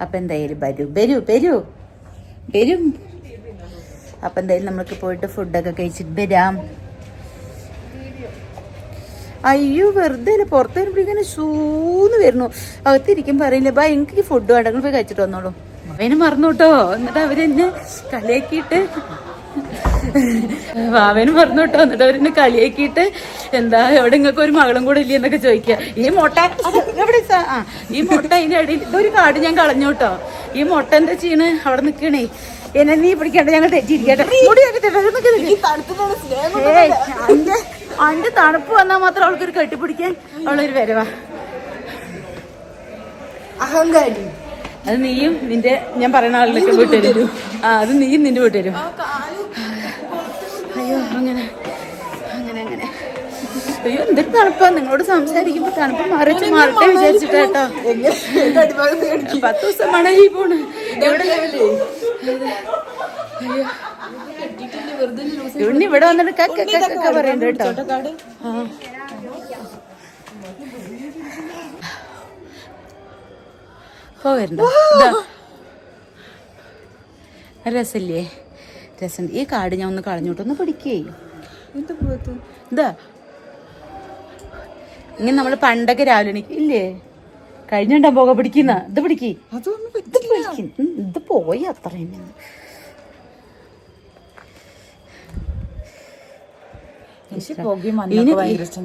അപ്പം എന്തായാലും വരൂ വരൂ വരൂ. വരും. അപ്പം എന്തായാലും നമ്മൾക്ക് പോയിട്ട് ഫുഡൊക്കെ കഴിച്ചിട്ട് വരാം. അയ്യോ വെറുതെ അല്ല? പുറത്ത് വരുമ്പോഴേക്കും സൂന്ന് വരുന്നു. അകത്തിരിക്കും പറയില്ല ബാ എനിക്ക് ഫുഡ് വേണ്ടെങ്കിൽ പോയി കഴിച്ചിട്ട് വന്നോളൂ. അവന് മറന്നു കേട്ടോ. എന്നിട്ട് അവരെന്നെ കളിയാക്കിയിട്ട് വാവന് മറന്നു കേട്ടോ എന്നിട്ട് അവരെന്നെ കളിയാക്കിയിട്ട് എന്താ എവിടെ നിങ്ങൾക്ക് ഒരു മകളും കൂടെ ഇല്ലേ എന്നൊക്കെ ചോദിക്കുക. ഈ മുട്ട എവിടെ ആ ഈ മുട്ട അതിന്റെ ഇടയിൽ ഇതൊരു കാട് ഞാൻ കളഞ്ഞു കേട്ടോ. ഈ മുട്ട എന്താ ചെയ്യണ്? അവിടെ നിക്കണേ എന്നെ നീ പിടിക്കണ്ട ഞങ്ങൾ തെറ്റിയിരിക്കട്ടെ. അന്റെ തണുപ്പ് വന്നാൽ മാത്രം അവൾക്കൊരു കെട്ടിപ്പിടിക്കാൻ അവളൊരു വരവാ. അഹങ്കാരി. അത് നീയും നിന്റെ ഞാൻ പറയുന്ന ആളിലൊക്കെ വരും. ആ അത് നീയും നിന്റെ വിട്ടുതരും അയ്യോ അങ്ങനെ അങ്ങനെ അങ്ങനെ. അയ്യോ എന്തൊരു തണുപ്പാ. നിങ്ങളോട് സംസാരിക്കുമ്പോ തണുപ്പ് മറിച്ച് മാറട്ടെ വിചാരിച്ചിട്ട് പത്ത് ദിവസം മണലി പോണ്. എവിടെ ഇവിടെ വന്നിട്ട് കക്ക പറയണ്ട കേട്ടോ. ആ. രസല്ലേ രസം. ഈ കാട് ഞാൻ ഒന്ന് കളഞ്ഞോട്ടൊന്ന് പിടിക്കേ. എന്താ ഇങ്ങനെ നമ്മൾ പണ്ടൊക്കെ രാവിലെ എണീക്കും ഇല്ലേ? കഴിഞ്ഞണ്ടാ പോക പിടിക്കുന്ന. ഇത് പിടിക്കേ. ഇത് പോയി അത്ര തന്നെ എനിക്ക് പുകയും മഞ്ഞൊക്കെ ഭയങ്കര ഇഷ്ടം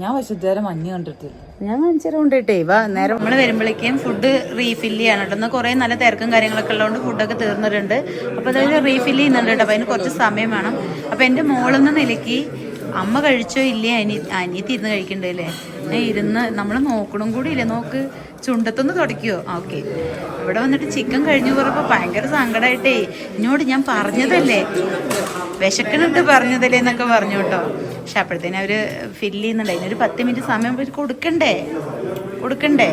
ഞാൻ ഇതുവരെ മഞ്ഞ് കണ്ടിട്ടില്ല. ഞാൻ കാണിച്ചാലും കൊണ്ടിട്ടേ വാ നേരം. നമ്മൾ വരുമ്പോഴേക്കും ഫുഡ് റീഫില്ല് ചെയ്യാണ് കേട്ടോ. ഒന്ന് കുറേ നല്ല തിരക്കും കാര്യങ്ങളൊക്കെ ഉള്ളതുകൊണ്ട് ഫുഡൊക്കെ തീർന്നിട്ടുണ്ട്. അപ്പോൾ അതായത് റീഫില്ല് ചെയ്യുന്നുണ്ട് കേട്ടോ. അപ്പോൾ അതിന് കുറച്ച് സമയം വേണം. അപ്പോൾ എന്റെ മോളെന്ന നിലയ്ക്ക് അമ്മ കഴിച്ചോ ഇല്ലേ? അനി അനിയത്തി ഇരുന്ന് കഴിക്കണ്ടല്ലേ ഞാൻ ഇരുന്ന് നമ്മൾ നോക്കണം കൂടി ഇല്ലേ? നോക്ക്. ചുണ്ടത്തൊന്ന് തുടക്കിയോ ഓക്കെ. ഇവിടെ വന്നിട്ട് ചിക്കൻ കഴിഞ്ഞു പറഞ്ഞപ്പോൾ ഭയങ്കര സങ്കടമായിട്ടേ എന്നോട് ഞാൻ പറഞ്ഞതല്ലേ? വിശക്കണിട്ട് പറഞ്ഞതല്ലേ എന്നൊക്കെ പറഞ്ഞു കേട്ടോ. പക്ഷെ അപ്പോഴത്തേനും അവർ ഫില്ല് ചെയ്യുന്നുണ്ട്. അതിനൊരു പത്ത് മിനിറ്റ് സമയം കൊടുക്കണ്ടേ? കൊടുക്കണ്ടേ?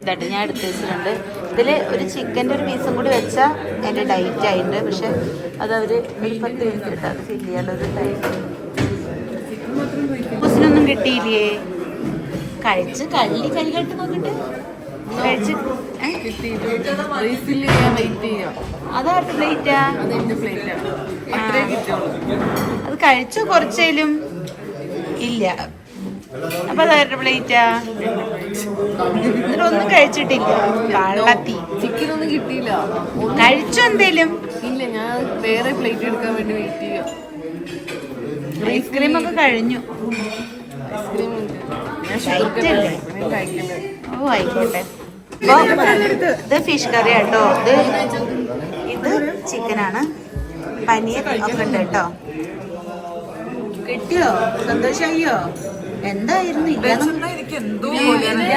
ഇതായിട്ട് ഞാൻ എടുത്ത് വെച്ചിട്ടുണ്ട്. ഇതിൽ ഒരു ചിക്കന്റെ ഒരു പീസും കൂടി വെച്ചാൽ എന്റെ ഡയറ്റ് ആയിട്ടുണ്ട്. പക്ഷെ അത് അവർ ഒരു പത്ത് മിനിറ്റ് ഇട്ട് അത് ഫില്ല് ചെയ്യാനുള്ള ഒരു ടൈം കുസിനൊന്നും കിട്ടിയില്ലേ? കഴിച്ച് കള്ളി കല്ലിട്ട് നോക്കിട്ട് കഴിച്ച്? റീഫിൽ ചെയ്യാൻ വെയിറ്റ് ചെയ്യാം. അതാരുടെ പ്ലേറ്റാ അതെന്റെ പ്ലേറ്റ് ആണ്. അത്രേ കിട്ടുള്ളൂ? അത് കഴിച്ചു കുറച്ചേലും? ഇല്ല. അപ്പൊ അതാരുടെ പ്ലേറ്റാ ഒന്നും കഴിച്ചിട്ടില്ല. കള്ളത്തി. ചിക്കൻ ഒന്നും കിട്ടിയില്ല. കഴിച്ചു എന്തേലും? ഇല്ല ഞാൻ വേറെ പ്ലേറ്റ് എടുക്കാൻ വേണ്ടി വെയിറ്റ് ചെയ്യാം. ഐസ്ക്രീം ഒക്കെ കഴിഞ്ഞു. ഐസ്ക്രീം ഉണ്ട്. ഞാൻ ഷുഗർ കഴിക്കില്ല ഓ ആയിക്കോട്ടെ. ഇത് ഫിഷ് കറി കേട്ടോ ഇത് ഇത് ചിക്കനാണ് പനീർ ഒക്കെ ഉണ്ട് കേട്ടോ. കിട്ടിയോ? സന്തോഷമായോ എന്തായിരുന്നു?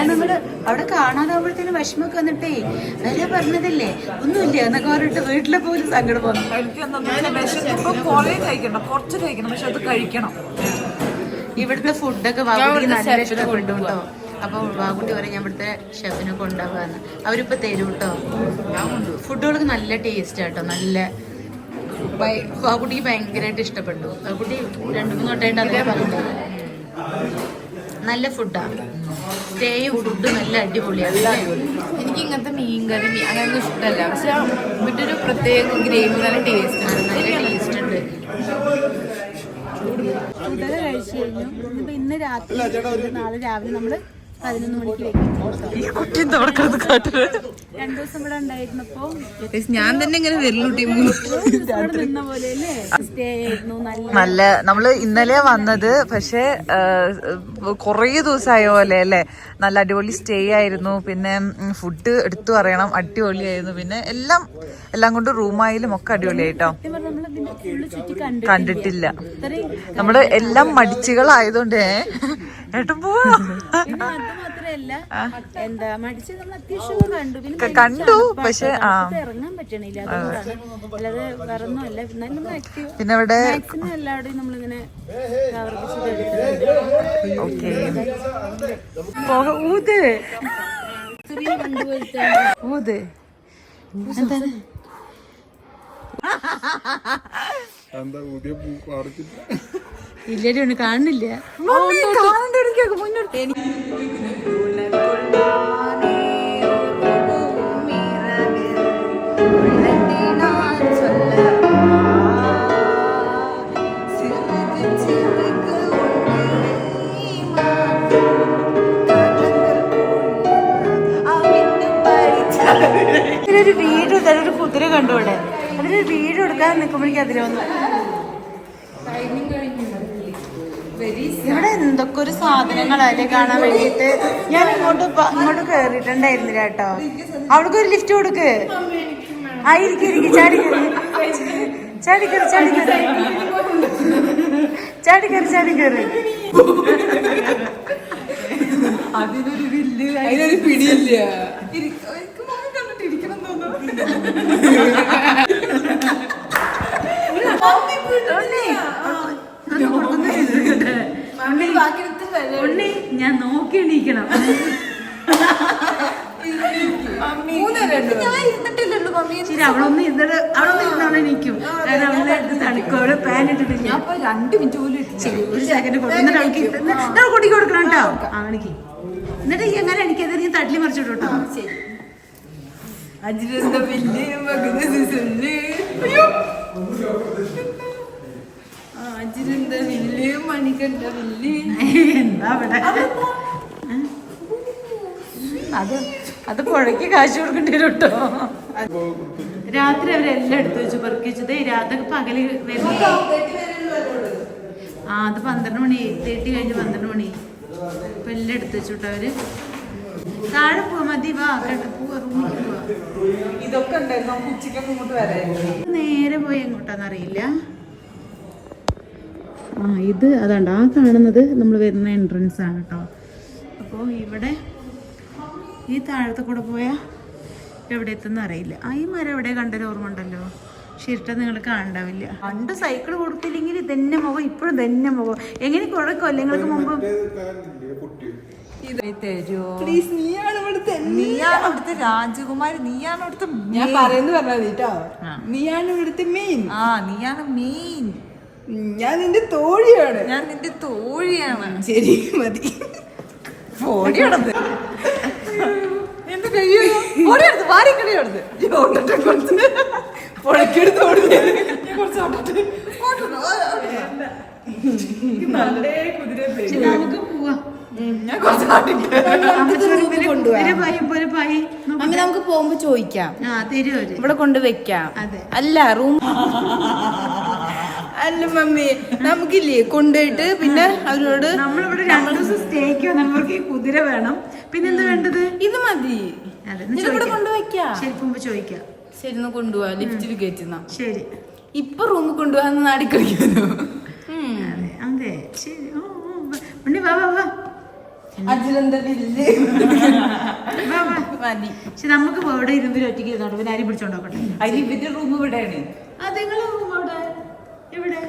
നമ്മൾ അവിടെ കാണാതാവുമ്പോഴത്തേനും വിഷമൊക്കെ വന്നിട്ടേ. വരെ പറഞ്ഞതല്ലേ? ഒന്നുമില്ല എന്നൊക്കെ പറഞ്ഞിട്ട് വീട്ടിലെ പോലും സങ്കടം വന്നു. എനിക്ക് എന്താ വിശക്കുമ്പോ കൊറേ കഴിക്കണം. കുറച്ച് കഴിക്കണം. പക്ഷെ അത് കഴിക്കണം. ഇവിടുത്തെ ഫുഡൊക്കെ വാങ്ങി നല്ല ഇഷ്ടപ്പെട്ടു കേട്ടോ പറയും ഞാൻ ഇവിടുത്തെ ഷെഫിനെ കൊണ്ടുപോകാന്ന്. അവരിപ്പോ തരും കേട്ടോ ഫുഡുകൾക്ക് നല്ല ടേസ്റ്റ് ആട്ടോ. നല്ല വാക്കുട്ടിക്ക് ഭയങ്കരമായിട്ട് ഇഷ്ടപ്പെട്ടു. വാക്കുട്ടി രണ്ടു മൂന്ന് തൊട്ടായിട്ട് അതേ പറഞ്ഞു നല്ല ഫുഡാണ് സ്റ്റേയും ഫുഡും നല്ല അടിപൊളിയാണ് എനിക്ക് ഇങ്ങനത്തെ മീൻ കറി അങ്ങനെയൊന്നും ഇഷ്ടമല്ല പക്ഷെ ഇവിടെ ഒരു പ്രത്യേക ഗ്രേവി നല്ല ടേസ്റ്റ് ആണ് നല്ല ടേസ്റ്റ് ഉണ്ട്. ഫുഡൊക്കെ കഴിച്ചു കഴിഞ്ഞു. ഇന്ന് രാത്രി നാളെ രാവിലെ നമ്മൾ പതിനൊന്ന് മണിക്ക് വെക്കും രണ്ടു ദിവസം ഇവിടെ ഉണ്ടായിരുന്നപ്പോ ഞാൻ തന്നെ ഇങ്ങനെ നിന്ന പോലെ സ്റ്റേ ആയിരുന്നു നല്ല നമ്മൾ ഇന്നലെ വന്നത് പക്ഷെ കുറേ ദിവസമായ പോലെ അല്ലേ? നല്ല അടിപൊളി സ്റ്റേ ആയിരുന്നു പിന്നെ ഫുഡ് എടുത്തു പറയണം അടിപൊളിയായിരുന്നു പിന്നെ എല്ലാം എല്ലാം കൊണ്ട് റൂമായാലും ഒക്കെ അടിപൊളിയായിട്ടോ. കണ്ടിട്ടില്ല. നമ്മൾ എല്ലാം മടിച്ചുകളായതുകൊണ്ടേ ഏട്ടൻ പോവാ. എന്താ മടിച്ച് നമ്മൾ അത്യാവശ്യം കണ്ടു. പിന്നെ. പക്ഷെ, ആ. തണുപ്പത്ത് ഇറങ്ങാൻ പറ്റണില്ല. അതുകൊണ്ടാണ് അല്ലാതെ വേറെ എന്നാലും നമ്മൾ ആക്റ്റീവ് പിന്നെ ഇവിടെ എല്ലാവരുടെയും നമ്മളിങ്ങനെ ഓക്കെ. ഊത്. ഊത്. എന്താണ്? ഇല്ലടി ഒന്ന് കാണുന്നില്ല. അതിലൊരു വീട് എടുത്താൽ ഒരു കുതിര കണ്ടുകൂടെ അതിനൊരു അതിലൊരു വീട് എടുക്കാൻ നിൽക്കുമ്പോഴേക്കും അതിൽ വന്നു ഇവിടെ എന്തൊക്കെ ഒരു സാധനങ്ങളല്ലേ കാണാൻ വേണ്ടിയിട്ട്. ഞാൻ ഇങ്ങോട്ട് ഇങ്ങോട്ട് കേറിയിട്ടുണ്ടായിരുന്നില്ല കേട്ടോ. അവൾക്ക് ഒരു ലിഫ്റ്റ് കൊടുക്ക്. ആ ഇരിക്കും ഇരിക്കും ചാടി കയറി ചാടി കയറി ചാടി കയറി ചാടി കയറി അതിനൊരു കയറി അതിനൊരു പിടിയില്ല ഇരിക്ക- എനിക്ക് മോനെ കണ്ടിട്ട് ഇരിക്കണം തോന്നുന്നു ഉണ്ണി ഞാൻ നോക്കി എണീക്കണം. ശരി അവളൊന്നും ഇന്നലെ അവളൊന്നും ഇരുന്ന് അവളെ നിൽക്കും കാരണം അവളെ അടുത്ത് തണുക്കും. അവളെ പാൻ ഇട്ടിട്ടില്ല. അപ്പൊ രണ്ട് മിനിറ്റ് പോലും. ശരി ഒരു സെക്കൻഡ് അവൾക്ക് കൊടുക്കണം കേട്ടോ. എന്നിട്ട് എങ്ങനെ എനിക്കത് നീ തട്ടിൽ മറിച്ചിട്ടോ കേട്ടോ. മകന് സുല്ല്. അയ്യോ. ആ, അതിലെന്താ വലിയ മണികണ്ട വലിയ എന്താ അവിടെ അത് അത് പുഴയ്ക്ക് കാശ് കൊടുക്കേണ്ടി വരും കേട്ടോ രാത്രി അവരെല്ലാം എടുത്തു വെച്ചു പെറുക്കി വെച്ചത് രാത്രി പകൽ വരുന്നത് ആ അത് പന്ത്രണ്ട് മണി തേട്ടി കഴിഞ്ഞ് പന്ത്രണ്ട് മണി. ഇപ്പൊ എല്ലാം എടുത്തു വെച്ചു കേട്ടോ അവർ. താഴെ പോവാ മതി വാ കേട്ടോ പോവാ റൂമിലേക്ക് പോവാ. ഇതൊക്കെ ഉണ്ടായിരുന്നു നമുക്ക് ഉച്ചയ്ക്കൊക്കെ ഇങ്ങോട്ട് വരായിരുന്നു നേരെ പോയി എങ്ങോട്ടാന്നറിയില്ല. ആ ഇത് അതാണ്ട് ആ കാണുന്നത് നമ്മൾ വരുന്ന എൻട്രൻസ് ആണ് കേട്ടോ അപ്പോൾ ഇവിടെ ഈ താഴത്തെ കൂടെ പോയാൽ എവിടെ എത്തുന്ന അറിയില്ല. ആ ഈ മരം എവിടെ കണ്ടൊരു ഓർമ്മ ഉണ്ടല്ലോ? ഷിർട്ട നിങ്ങൾ കാണണ്ടാവില്ല. പണ്ട് സൈക്കിൾ കൊടുത്തില്ലെങ്കിൽ ഇതന്നെ മുഖം ഇപ്പോഴും തന്നെ മുഖം. എങ്ങനെ കുറെ കൊല്ലങ്ങൾക്ക് മുമ്പ് പ്ലീസ് നീയാണ് ഇവിടുത്തെ നീയാണ് ഇവിടുത്തെ രാജകുമാരി നീയാണ് ഇവിടുത്തെ ഞാൻ പറയുന്നു പറഞ്ഞാൽ കേട്ടോ നീയാണ് ഇവിടുത്തെ മെയിൻ ആ നീയാണ് മെയിൻ ഞാൻ നിന്റെ തോഴിയാണ്. ഞാൻ നിന്റെ തോഴിയാണ്. ശരി മതി. ഓടിയാണത് എന്റെ കയ്യോ ഓടിയെടുത്ത് വാരി കളിയെടുത്ത് പുഴക്കെടുത്ത് ഓടി ശരി, നമുക്ക് പോവാം. ഞാൻ കുറച്ച് നമുക്ക് പോകുമ്പോ ചോദിക്കാം. ഇവിടെ കൊണ്ട് വെക്കാം. അതെ. അല്ല റൂം അല്ല മമ്മി നമുക്കില്ലേ കൊണ്ടുപോയിട്ട് പിന്നെ അവരോട് നമ്മളിവിടെ രണ്ടു ദിവസം സ്റ്റേക്ക് നമുക്ക് ഈ കുതിര വേണം. പിന്നെ എന്താ വേണ്ടത്? ഇത് മതി. ചോദിക്കാം. കൊണ്ടുവയ്ക്കാം ശരി ചോദിക്കാം. ശരി എന്നാ കൊണ്ടുപോവാ. ലിഫ്റ്റിൽ കയറ്റുന്ന ശരി. ഇപ്പൊ റൂമിൽ കൊണ്ടുപോകാന്ന് നാടിക്കളിക്കുന്നു. കളിക്കാനോ അതെ അതെ. ശരി. ഓ. ഉണ്ണി വാ വാ വാ. പക്ഷെ നമുക്ക് ഇവിടെ ഇരുമ്പിൽ ഒറ്റയ്ക്ക് ഇരുന്നോട്ടെ. പിന്നെ ആരും പിടിച്ചോണ്ടോക്കട്ടെ അതിന് ഇവന്റെ റൂം ഇവിടെയാണ്. അതെങ്ങളെ റൂം അവിടെ? എവിടെ?